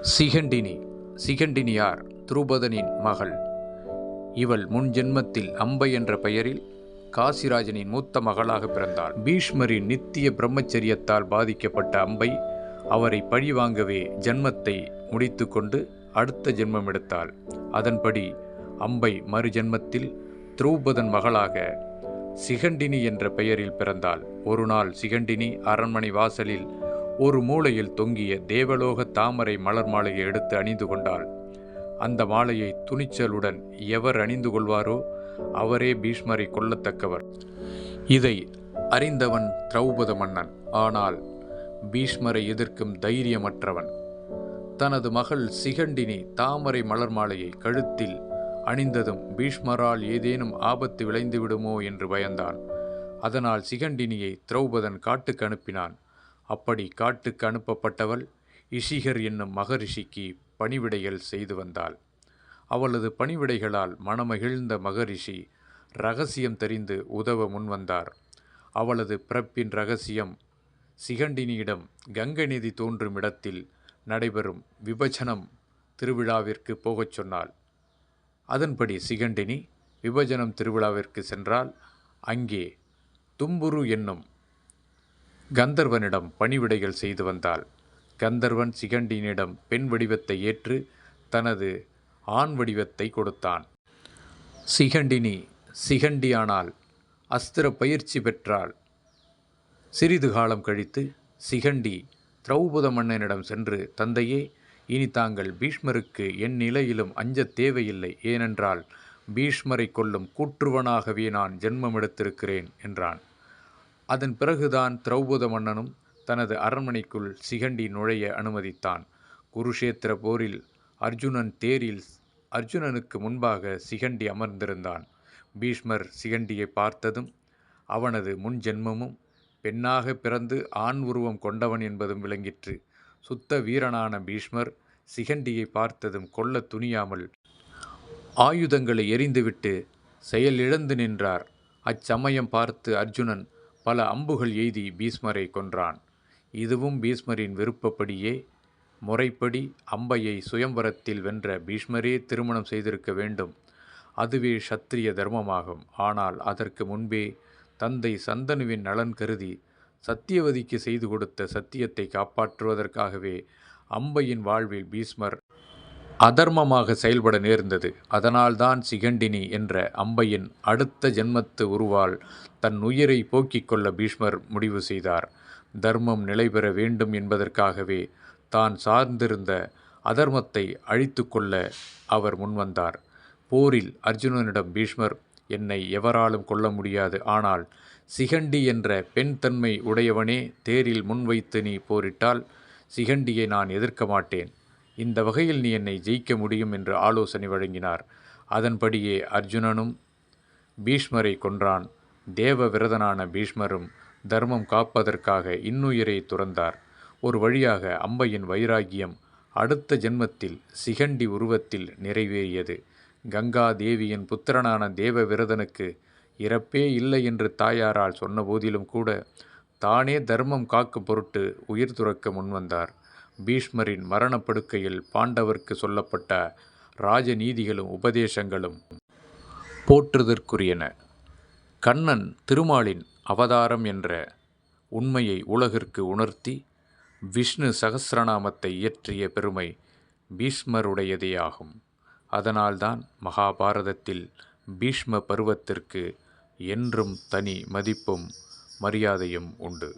சிகண்டினி சிகண்டினியார் துருபதனின் மகள். இவள் முன் ஜென்மத்தில் அம்பை என்ற பெயரில் காசிராஜனின் மூத்த மகளாக பிறந்தாள். பீஷ்மரின் நித்திய பிரம்மச்சரியத்தால் பாதிக்கப்பட்ட அம்பை அவரை பழிவாங்கவே ஜென்மத்தை முடித்துக்கொண்டு அடுத்த ஜென்மம் எடுத்தாள். அதன்படி அம்பை மறு ஜென்மத்தில் திரௌபதன் மகளாக சிகண்டினி என்ற பெயரில் பிறந்தாள். ஒரு நாள் சிகண்டினி அரண்மனை வாசலில் ஒரு மூலையில் தொங்கிய தேவலோக தாமரை மலர் மாலையை எடுத்து அணிந்து கொண்டாள். அந்த மாலையை துணிச்சலுடன் எவர் அணிந்து கொள்வாரோ அவரே பீஷ்மரை கொல்லத்தக்கவர். இதை அறிந்தவன் திரௌபத மன்னன். ஆனால் பீஷ்மரை எதிர்க்கும் தைரியமற்றவன். தனது மகள் சிகண்டினி தாமரை மலர் மாலையை கழுத்தில் அணிந்ததும் பீஷ்மரால் ஏதேனும் ஆபத்து விளைந்து விடுமோ என்று பயந்தான். அதனால் சிகண்டினியை திரௌபதன் காட்டுக்கு அனுப்பினான். அப்படி காட்டுக்கு அனுப்பப்பட்டவள் இஷிகர் என்னும் மகரிஷிக்கு பணிவிடைகள் செய்து வந்தாள். அவளது பணிவிடைகளால் மனமகிழ்ந்த மகரிஷி ரகசியம் தெரிந்து உதவ முன்வந்தார் அவளது பிறப்பின் ரகசியம் சிகண்டினியிடம் கங்கை நதி தோன்றும் இடத்தில் நடைபெறும் விபஜனம் திருவிழாவிற்கு போகச் சொன்னாள். அதன்படி சிகண்டினி விபஜனம் திருவிழாவிற்கு சென்றால் அங்கே தும்புரு என்னும் கந்தர்வனிடம் பணிவிடைகள் செய்து வந்தாள். கந்தர்வன் சிகண்டியனிடம் பெண் வடிவத்தை ஏற்று தனது ஆண் வடிவத்தை கொடுத்தான். சிகண்டினி சிகண்டியானால் அஸ்திர பயிற்சி பெற்றாள். சிறிது காலம் கழித்து சிகண்டி திரௌபத மன்னனிடம் சென்று தந்தையே இனி தாங்கள் பீஷ்மருக்கு என் நிலையிலும் அஞ்சத் தேவையில்லை. ஏனென்றால் பீஷ்மரை கொல்லும் கூற்றுவனாகவே நான் ஜென்மம் எடுத்திருக்கிறேன் என்றான். அதன் பிறகுதான் திரௌபத மன்னனும் தனது அரண்மனைக்குள் சிகண்டி நுழைய அனுமதித்தான். குருஷேத்திர போரில் அர்ஜுனன் தேரில் அர்ஜுனனுக்கு முன்பாக சிகண்டி அமர்ந்திருந்தான். பீஷ்மர் சிகண்டியை பார்த்ததும் அவனது முன் ஜென்மமும் பெண்ணாக பிறந்து ஆண் உருவம் கொண்டவன் என்பதும் விளங்கிற்று. சுத்த வீரனான பீஷ்மர் சிகண்டியை பார்த்ததும் கொல்ல துணியாமல் ஆயுதங்களை எரிந்துவிட்டு செயலிழந்து நின்றார். அச்சமயம் பார்த்து அர்ஜுனன் பல அம்புகள் எய்தி பீஷ்மரை கொன்றான். இதுவும் பீஷ்மரின் விருப்பப்படியே. முறைப்படி அம்பையை சுயம்வரத்தில் வென்ற பீஷ்மரே திருமணம் செய்திருக்க வேண்டும். அதுவே சத்திரிய தர்மமாகும். ஆனால் அதற்கு முன்பே தந்தை சந்தனுவின் நலன் கருதி சத்தியவதிக்கு செய்து கொடுத்த சத்தியத்தை காப்பாற்றுவதற்காகவே அம்பையின் வாழ்வில் பீஷ்மர் அதர்மமாக செயல்பட நேர்ந்தது. அதனால்தான் சிகண்டினி என்ற அம்பையின் அடுத்த ஜென்மத்து உருவால் தன் உயிரை போக்கிக் கொள்ள பீஷ்மர் முடிவு செய்தார். தர்மம் நிலைபெற வேண்டும் என்பதற்காகவே தான் சார்ந்திருந்த அதர்மத்தை அழித்து கொள்ள அவர் முன்வந்தார். போரில் அர்ஜுனனிடம் பீஷ்மர் என்னை எவராலும் கொல்ல முடியாது. ஆனால் சிகண்டி என்ற பெண் தன்மை உடையவனே தேரில் முன்வைத்து நீ போரிட்டால் சிகண்டியை நான் எதிர்க்க மாட்டேன். இந்த வகையில் நீ என்னை ஜெயிக்க முடியும் என்று ஆலோசனை வழங்கினார். அதன்படியே அர்ஜுனனும் பீஷ்மரை கொன்றான். தேவ விரதனான பீஷ்மரும் தர்மம் காப்பதற்காக இன்னுயிரை துறந்தார். ஒரு வழியாக அம்பையின் வைராகியம் அடுத்த ஜென்மத்தில் சிகண்டி உருவத்தில் நிறைவேறியது. கங்கா தேவியின் புத்திரனான தேவ விரதனுக்கு இறப்பே இல்லை என்று தாயாரால் சொன்னபோதிலும் கூட தானே தர்மம் காக்கும் பொருட்டு உயிர் துறக்க முன்வந்தார். பீஷ்மரின் மரணப்படுக்கையில் பாண்டவர்க்கு சொல்லப்பட்ட ராஜநீதிகளும் உபதேசங்களும் போற்றுதற்குரியன. கண்ணன் திருமாலின் அவதாரம் என்ற உண்மையை உலகிற்கு உணர்த்தி விஷ்ணு சகசிரநாமத்தை இயற்றிய பெருமை பீஷ்மருடையதேயாகும். அதனால்தான் மகாபாரதத்தில் பீஷ்ம பருவத்திற்கு என்றும் தனி மதிப்பும் மரியாதையும் உண்டு.